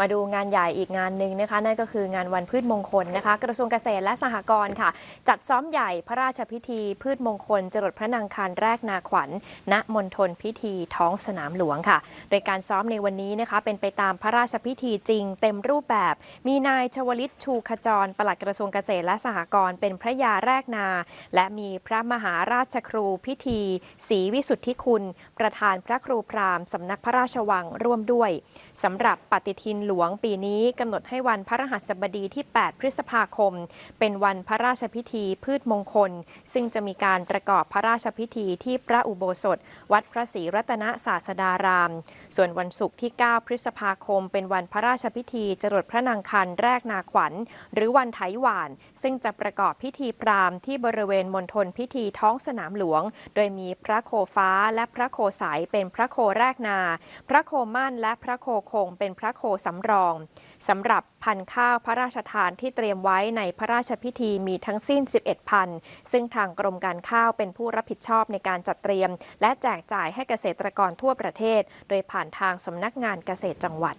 มาดูงานใหญ่อีกงานหนึ่งนะคะนั่นก็คืองานวันพืชมงคลนะคะ กระทรวงเกษตรและสหกรณ์ค่ะ จัดซ้อมใหญ่พระราชพิธี พืชมงคล จรดพระนางคันแรกนาขวัญ ณมณฑลพิธีท้องสนามหลวงค่ะ โดยการซ้อมในวันนี้นะคะเป็นไปตามพระราชพิธีจริง เต็มรูปแบบ มีนายชวลิตชูขจรปลัดกระทรวงเกษตรและสหกรณ์เป็นพระยาแรกนา และมีพระมหาราชครูพิธีศรีวิสุทธิคุณ ประธานพระครูพราหมณ์สำนักพระราชวังร่วมด้วยสำหรับปฏิทินหลวงปีนี้กำหนดให้วันพระรหัสบดีที่ 8 พฤษภาคม เป็นวันพระราชพิธีพืชมงคล ซึ่งจะมีการประกอบพระราชพิธีที่พระอุโบสถ วัดพระศรีรัตนศาสดาราม ส่วนวันศุกร์ที่ 9 พฤษภาคม เป็นวันพระราชพิธีจรดพระนางคันแรกนาขวัญ หรือวันไถหวาน ซึ่งจะประกอบพิธีพราหมณ์ที่บริเวณมณฑลพิธีท้องสนามหลวง โดยมีพระโคฟ้าและพระโคสายเป็นพระโคแรกนา พระโคมั่นและพระโคคงเป็นพระโคสำรองสำหรับพันข้าวพระราชทานที่เตรียมไว้ในพระราชพิธีมีทั้งสิ้น 11 พัน ซึ่งทางกรมการข้าวเป็นผู้รับผิดชอบในการจัดเตรียม และแจกจ่ายให้เกษตรกรทั่วประเทศ โดยผ่านานทางสำนักงานเกษตรจังหวัด